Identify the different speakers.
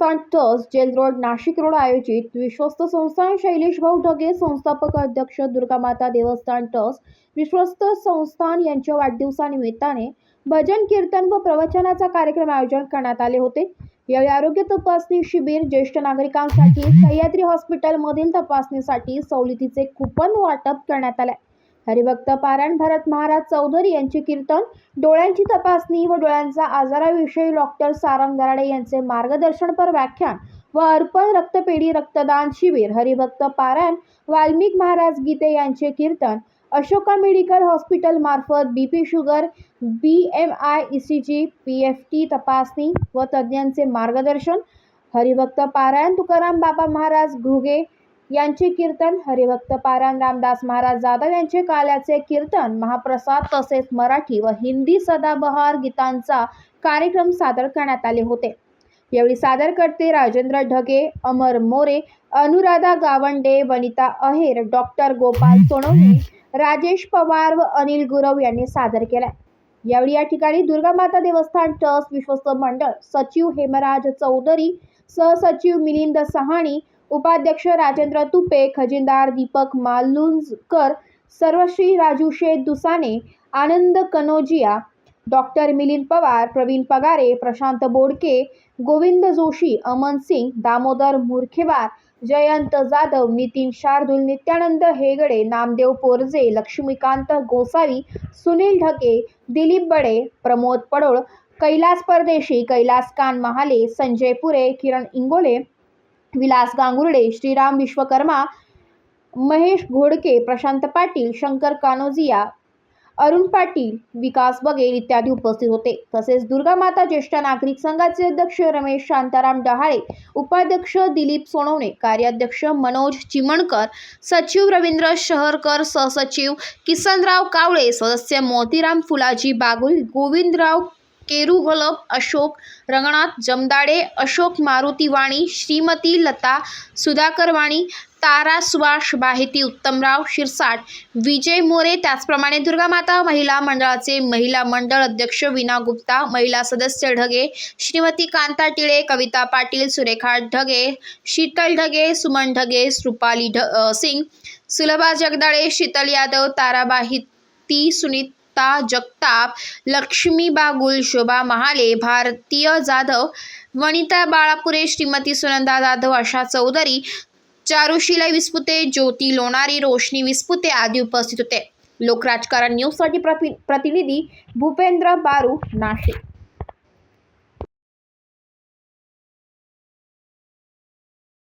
Speaker 1: संस्थान trust jail road Nashik road आयोजित विश्वस्त संस्थान शैलेश भाऊ ढगे संस्थापक अध्यक्ष दुर्गामाता देवस्थान ट्रस्ट विश्वस्त संस्थान यांच्या वाढदिवसानिमित्ताने भजन कीर्तन व प्रवचनाचा कार्यक्रम आयोजन करण्यात आले होते. यावेळी आरोग्य तपासणी शिबिर ज्येष्ठ नागरिकांसाठी सह्याद्री हॉस्पिटलमधील तपासणीसाठी सवलतीचे कुपन वाटप करण्यात आले. हरिभक्त पारायण भरत महाराज चौधरी यांचे कीर्तन डोळ्यांची तपासणी व डोळ्यांचा आजाराविषयी डॉक्टर सारंग दराडे यांचे मार्गदर्शनपर व्याख्यान व अर्पण रक्तपेढी रक्तदान शिबिर हरिभक्त पारायण वाल्मिक महाराज गीते यांचे कीर्तन अशोका मेडिकल हॉस्पिटल मार्फत B P sugar B M I E C G P F T तपासणी व तज्ज्ञांचे मार्गदर्शन हरिभक्त पारायण तुकाराम बाबा महाराज घुगे यांचे कीर्तन हरिभक्त पारायण रामदास महाराज जाधव यांचे काल्याचे कीर्तन महाप्रसाद तसेच मराठी व हिंदी सदाबहार गीतांचा कार्यक्रम सादर करण्यात आले होते. यावेळी सादरकर्ते राजेंद्र ढगे अमर मोरे अनुराधा गावंडे वनिता अहेर डॉक्टर गोपाल सोनवणे राजेश पवार व अनिल गुरव यांनी सादर केलाय. यावेळी या ठिकाणी दुर्गामाता देवस्थान ट्रस्ट विश्वस्त मंडळ सचिव हेमराज चौधरी सहसचिव मिलिंद सहाणी उपाध्यक्ष राजेंद्र तुपे खजिनदार दीपक मालुंजकर सर्वश्री राजू शेठ दुसाने आनंद कनोजिया डॉक्टर मिलिंद पवार प्रवीण पगारे प्रशांत बोडके गोविंद जोशी अमन सिंग दामोदर मुरखेवार जयंत जाधव नितीन शार्दूल नित्यानंद हेगडे नामदेव पोरजे लक्ष्मीकांत गोसावी सुनील ढके दिलीप बडे प्रमोद पडोळ कैलास परदेशी कैलास कान महाले संजय पुरे किरण इंगोले विलास गांगुर्डे श्रीराम विश्वकर्मा महेश घोडके प्रशांत पाटील शंकर कानोजिया अरुण पाटील विकास बघेल इत्यादी उपस्थित होते. तसेच दुर्गा माता ज्येष्ठ नागरिक संघाचे अध्यक्ष रमेश शांताराम डहाळे उपाध्यक्ष दिलीप सोनवणे कार्याध्यक्ष मनोज चिमणकर सचिव रवींद्र शहरकर सहसचिव किसनराव कावळे सदस्य मोतीराम फुलाजी बागुल गोविंदराव केरू केरुगलप अशोक रंगनाथ जमदाडे अशोक मारुती वाणी श्रीमती लता सुधाकर वाणी तारा सुभाष बाहेती उत्तमराव शिरसाट विजय मोरे त्याचप्रमाणे दुर्गामाता महिला मंडळाचे महिला मंडळ अध्यक्ष विना गुप्ता महिला सदस्य ढगे श्रीमती कांता टिळे कविता पाटील सुरेखा ढगे शीतल ढगे सुमन ढगे रुपाली ढ सिंग सुलभा जगदाळे शीतल यादव तारा सुनीत सुनीता जगताप लक्ष्मी बागुल शोभा महाले भारतीय जाधव वनिता बाळापुरे श्रीमती सुनंदा जाधव आशा चौधरी चारुशिला विस्पुते ज्योती लोणारी रोशनी विस्पुते आदी उपस्थित होते. लोकराजकारण न्यूजसाठी प्रति प्रतिनिधी भूपेंद्र बारू नाशिक.